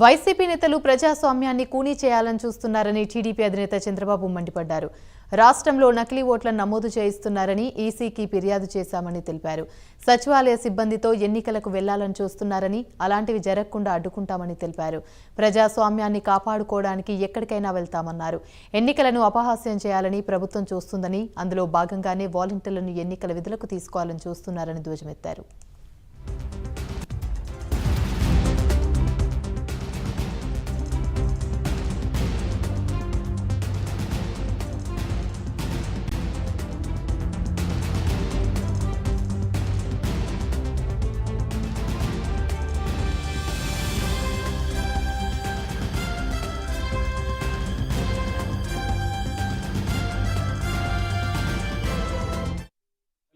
YCP నేతలు ప్రజాస్వామ్యాన్ని కూనీ చేయాలని చూస్తున్నారని టీడీపీ అధినేత చంద్రబాబు మండిపడ్డారు. రాష్ట్రంలో నకిలీ ఓట్లను నమోదు చేయిస్తున్నారని ఈసీకి ఫిర్యాదు చేశామని తెలిపారు. సచివాలయ సిబ్బందితో ఎన్నికలకు వెళ్ళాలని చూస్తున్నారని అలాంటివి జరగకుండా అడ్డుకుంటామని తెలిపారు. ప్రజాస్వామ్యాన్ని కాపాడుకోవడానికి ఎక్కడికైనా వెళ్తామన్నారు. ఎన్నికలను అపహాస్యం చేయాలని ప్రభుత్వం చూస్తుందని అందులో భాగంగానే వాలంటీర్లను ఎన్నికల విధులకు తీసుకోవాలని చూస్తున్నారని ధ్వజమెత్తారు.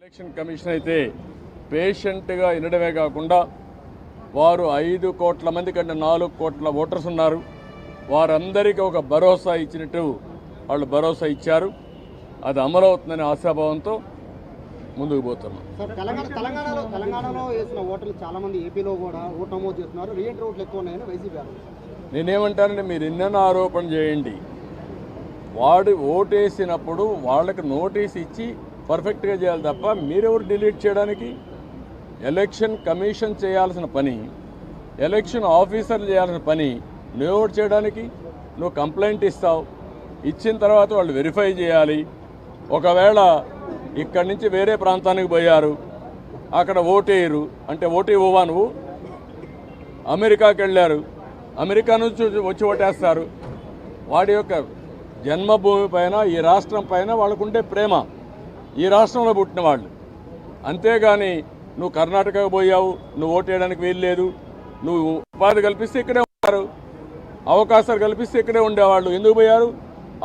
ఎలక్షన్ కమిషన్ అయితే పేషెంట్గా వినడమే కాకుండా వారు ఐదు కోట్ల మంది కంటే నాలుగు కోట్ల ఓటర్స్ ఉన్నారు. వారందరికీ ఒక భరోసా ఇచ్చినట్టు వాళ్ళు భరోసా ఇచ్చారు. అది అమలవుతుందనే ఆశాభావంతో ముందుకు పోతున్నాం. తెలంగాణ తెలంగాణలో తెలంగాణలో వేసిన ఓటర్లు చాలా మంది ఏపీలో కూడా ఓటు నమోదు చేస్తున్నారు. రీఎంట్రీ ఓట్లు ఎక్కువ ఉన్నాయని వైసీపీ. నేనేమంటానంటే మీరు ఎన్నెన్నో ఆరోపణ చేయండి. వాడు ఓటేసినప్పుడు వాళ్ళకి నోటీస్ ఇచ్చి పర్ఫెక్ట్గా చేయాలి తప్ప మీరెవరు డిలీట్ చేయడానికి? ఎలక్షన్ కమిషన్ చేయాల్సిన పని ఎలక్షన్ ఆఫీసర్లు చేయాల్సిన పని నువ్వు చేయడానికి? నువ్వు కంప్లైంట్ ఇస్తావు. ఇచ్చిన తర్వాత వాళ్ళు వెరిఫై చేయాలి. ఒకవేళ ఇక్కడి నుంచి వేరే ప్రాంతానికి పోయారు అక్కడ ఓటేయరు అంటే ఓటు ఇవ్వవా నువ్వు? అమెరికాకి వెళ్ళారు అమెరికా నుంచి వచ్చి ఓటేస్తారు. వాడి యొక్క జన్మభూమి పైన ఈ రాష్ట్రం పైన వాళ్ళకుండే ప్రేమ. ఈ రాష్ట్రంలో పుట్టిన వాళ్ళు. అంతేగాని నువ్వు కర్ణాటకకు పోయావు నువ్వు ఓటేయడానికి వీల్లేదు నువ్వు ఉపాధి కల్పిస్తే ఇక్కడే ఉన్నారు అవకాశాలు కల్పిస్తే ఇక్కడే ఉండేవాళ్ళు ఎందుకు పోయారు?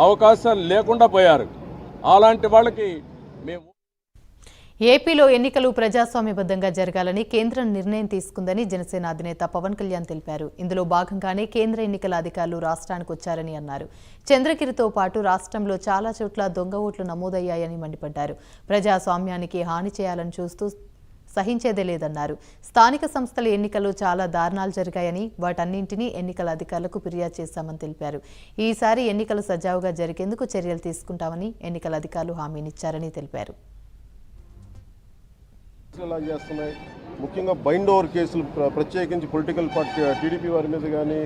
అవకాశాలు లేకుండా పోయారు. అలాంటి వాళ్ళకి మేము ఏపీలో ఎన్నికలు ప్రజాస్వామ్యబద్ధంగా జరగాలని కేంద్రం నిర్ణయం తీసుకుందని జనసేన అధినేత పవన్ కళ్యాణ్ తెలిపారు. ఇందులో భాగంగానే కేంద్ర ఎన్నికల అధికారులు రాష్ట్రానికి వచ్చారని అన్నారు. చంద్రగిరితో పాటు రాష్ట్రంలో చాలా చోట్ల దొంగ ఓట్లు నమోదయ్యాయని మండిపడ్డారు. ప్రజాస్వామ్యానికి హాని చేయాలని చూస్తూ సహించేదే లేదన్నారు. స్థానిక సంస్థల ఎన్నికల్లో చాలా దారుణాలు జరిగాయని వాటన్నింటినీ ఎన్నికల అధికారులకు ఫిర్యాదు చేశామని తెలిపారు. ఈసారి ఎన్నికలు సజావుగా జరిగేందుకు చర్యలు తీసుకుంటామని ఎన్నికల అధికారులు హామీనిచ్చారని తెలిపారు. ఎలా చేస్తున్నాయి. ముఖ్యంగా బైండ్ ఓవర్ కేసులు ప్ర- ప్రత్యేకించి పొలిటికల్ పార్టీ టీడీపీ వారి మీద కానీ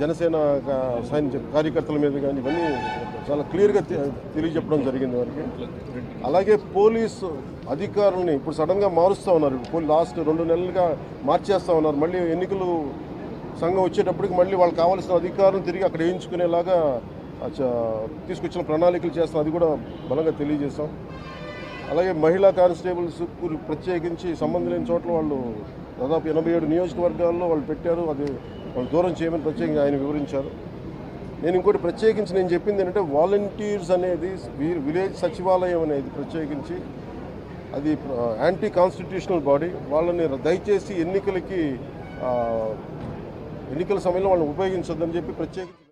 జనసేన కా- సైన్య కార్యకర్తల మీద కానీ ఇవన్నీ చాలా క్లియర్గా తెలియజెప్పడం జరిగింది వారికి. అలాగే పోలీసు అధికారులని ఇప్పుడు సడన్గా మారుస్తూ ఉన్నారు. లాస్ట్ రెండు నెలలుగా మార్చేస్తూ ఉన్నారు. మళ్ళీ ఎన్నికలు సంఘం వచ్చేటప్పటికి మళ్ళీ వాళ్ళకి కావాల్సిన అధికారులను తిరిగి అక్కడ వేయించుకునేలాగా తీసుకొచ్చిన ప్రణాళికలు చేస్తాం అది కూడా బలంగా తెలియజేస్తాం అలాగే మహిళా కానిస్టేబుల్స్ ప్రత్యేకించి సంబంధం లేని చోట్ల వాళ్ళు దాదాపు ఎనభై ఏడు నియోజకవర్గాల్లో వాళ్ళు పెట్టారు. అది వాళ్ళు దూరం చేయమని ప్రత్యేకంగా ఆయన వివరించారు. నేను ఇంకోటి ప్రత్యేకించి నేను చెప్పింది ఏంటంటే వాలంటీర్స్ అనేది విలేజ్ సచివాలయం అనేది ప్రత్యేకించి అది యాంటీ కాన్స్టిట్యూషనల్ బాడీ వాళ్ళని దయచేసి ఎన్నికలకి ఎన్నికల సమయంలో వాళ్ళని ఉపయోగించొద్దని చెప్పి ప్రత్యేకించి